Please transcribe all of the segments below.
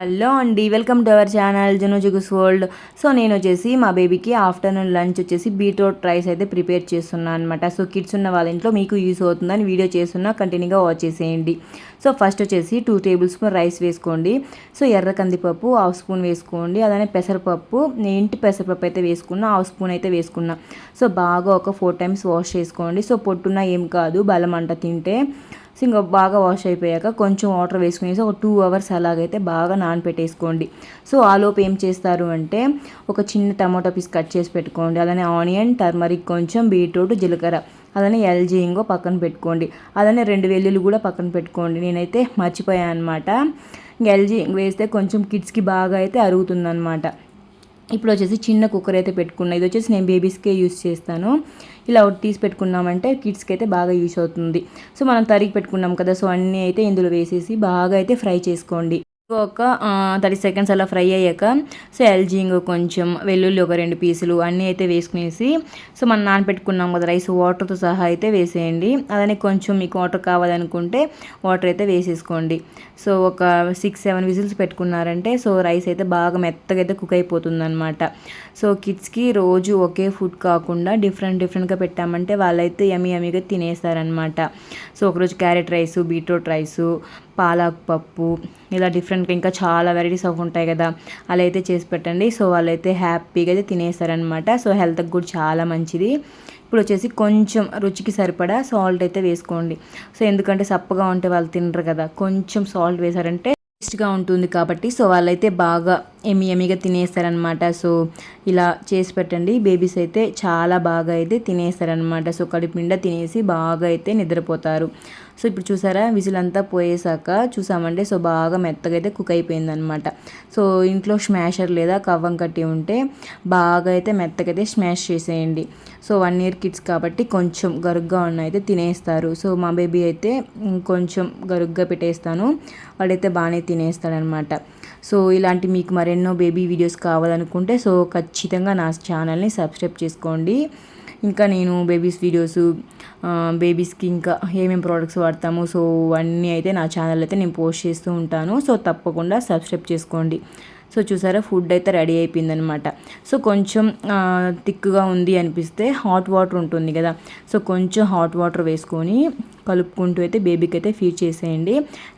Hello అండి welcome to our channel జుగుస్ world. So నేను వచ్చేసి మా బేబీకి ఆఫ్టర్నూన్ లంచ్ వచ్చేసి బీట్రూట్ రైస్ అయితే ప్రిపేర్ చేస్తున్నాను అనమాట సో కిడ్స్ ఉన్న వాళ్ళ ఇంట్లో మీకు యూస్ అవుతుందని వీడియో చేస్తున్నా కంటిన్యూగా వాచ్ చేసేయండి. సో ఫస్ట్ వచ్చేసి టూ టేబుల్ స్పూన్ రైస్ వేసుకోండి. సో ఎర్ర కందిపప్పు హాఫ్ స్పూన్ వేసుకోండి. అలానే పెసరపప్పు నేను ఇంటి పెసరపప్పు అయితే వేసుకున్నా హాఫ్ స్పూన్ అయితే వేసుకున్నా. సో బాగా ఒక ఫోర్ టైమ్స్ వాష్ చేసుకోండి. సో పొట్టున్న ఏం కాదు బలం అంట తింటే. సో ఇంకా బాగా వాష్ అయిపోయాక కొంచెం వాటర్ వేసుకునేసి ఒక టూ అవర్స్ అలాగైతే బాగా నానపెట్టేసుకోండి. సో ఆలోపు ఏం చేస్తారు అంటే ఒక చిన్న టమాటో పీస్ కట్ చేసి పెట్టుకోండి. అలానే ఆనియన్ టర్మరిక్ కొంచెం బీట్రూట్ జీలకర్ర. అలానే ఎల్జీ ఇంగో పక్కన పెట్టుకోండి. అలానే రెండు వెల్లుల్లి కూడా పక్కన పెట్టుకోండి. నేనైతే మర్చిపోయాను అనమాట ఎల్జీ వేస్తే కొంచెం కిడ్స్కి బాగా అయితే అరుగుతుందనమాట ఇప్పుడు వచ్చేసి చిన్న కుక్కర్ అయితే పెట్టుకున్నా. ఇది వచ్చేసి నేను బేబీస్కే యూస్ చేస్తాను. ఇలా ఒకటి తీసి పెట్టుకున్నామంటే కిడ్స్కి అయితే బాగా యూస్ అవుతుంది. సో మనం తరిగి పెట్టుకున్నాం కదా సో అన్నీ అయితే ఇందులో వేసేసి బాగా అయితే ఫ్రై చేసుకోండి. ఒక థర్టీ సెకండ్స్ అలా ఫ్రై అయ్యాక సో ఎల్జీ కొంచెం వెల్లుల్లి ఒక రెండు పీసులు అన్నీ అయితే వేసుకునేసి సో మనం నానపెట్టుకున్నాం కదా రైస్ వాటర్తో సహా అయితే వేసేయండి. అలానే కొంచెం మీకు వాటర్ కావాలనుకుంటే వాటర్ అయితే వేసేసుకోండి. సో ఒక సిక్స్ సెవెన్ విజిల్స్ పెట్టుకున్నారంటే సో రైస్ అయితే బాగా మెత్తగా అయితే కుక్ అయిపోతుందన్నమాట. సో కిడ్స్కి రోజు ఒకే ఫుడ్ కాకుండా డిఫరెంట్ డిఫరెంట్గా పెట్టామంటే వాళ్ళైతే యమీ యమీగా తినేస్తారనమాట సో ఒకరోజు క్యారెట్ రైసు బీట్రూట్ రైసు పాలాకు పప్పు ఇలా డిఫరెంట్ డిఫరెంట్గా ఇంకా చాలా వెరైటీస్ ఆఫ్ ఉంటాయి కదా అలా అయితే చేసి పెట్టండి. సో వాళ్ళైతే హ్యాపీగా అయితే తినేస్తారనమాట సో హెల్త్కి కూడా చాలా మంచిది. ఇప్పుడు వచ్చేసి కొంచెం రుచికి సరిపడా సాల్ట్ అయితే వేసుకోండి. సో ఎందుకంటే సప్పగా ఉంటే వాళ్ళు తినరు కదా కొంచెం సాల్ట్ వేసారంటే టేస్ట్గా ఉంటుంది కాబట్టి. సో వాళ్ళైతే బాగా ఎమి ఎమిగా తినేస్తారనమాట సో ఇలా చేసి పెట్టండి. బేబీస్ అయితే చాలా బాగా అయితే తినేస్తారనమాట సో కడుపు నిండా తినేసి బాగా అయితే నిద్రపోతారు. సో ఇప్పుడు చూసారా విజిల్ అంతా పోయేసాక చూసామంటే సో బాగా మెత్తగా అయితే కుక్ అయిపోయిందనమాట సో ఇంట్లో స్మాషర్ లేదా కవ్వం కట్టి ఉంటే బాగా అయితే మెత్తగా అయితే స్మాష్ చేసేయండి. సో వన్ ఇయర్ కిడ్స్ కాబట్టి కొంచెం గరుగ్గా ఉన్న అయితే తినేస్తారు. సో మా బేబీ అయితే కొంచెం గరుగ్గా పెట్టేస్తాను. వాడైతే బాగానే తినేస్తాడనమాట సో ఇలాంటి మీకు మరి మరెన్నో బేబీ వీడియోస్ కావాలనుకుంటే సో ఖచ్చితంగా నా ఛానల్ని సబ్స్క్రైబ్ చేసుకోండి. ఇంకా నేను బేబీస్ వీడియోస్ బేబీస్కి ఇంకా ఏమేమి ప్రోడక్ట్స్ వాడతాము సో అన్నీ అయితే నా ఛానల్ అయితే నేను పోస్ట్ చేస్తూ ఉంటాను. సో తప్పకుండా సబ్స్క్రైబ్ చేసుకోండి. సో చూసారా ఫుడ్ అయితే రెడీ అయిపోయిందనమాట. సో కొంచెం థిక్గా ఉంది అనిపిస్తే హాట్ వాటర్ ఉంటుంది కదా సో కొంచెం హాట్ వాటర్ వేసుకొని కలుపుకుంటూ అయితే బేబీకి అయితే ఫీడ్ చేసేయండి.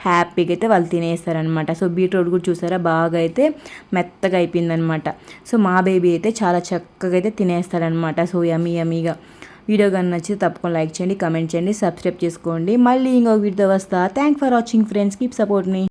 హ్యాపీగా అయితే వాళ్ళు తినేస్తారనమాట. సో బీట్రూట్ కూడా చూసారా బాగా అయితే మెత్తగా అయిపోయిందనమాట. సో మా బేబీ అయితే చాలా చక్కగా అయితే తినేస్తారనమాట. సో యమీ యమీగా. వీడియో కానీ నచ్చితే తప్పకుండా లైక్ చేయండి కమెంట్ చేయండి సబ్స్క్రైబ్ చేసుకోండి. మళ్ళీ ఇంకో వీడియో వస్తా. Thank for watching friends keep support me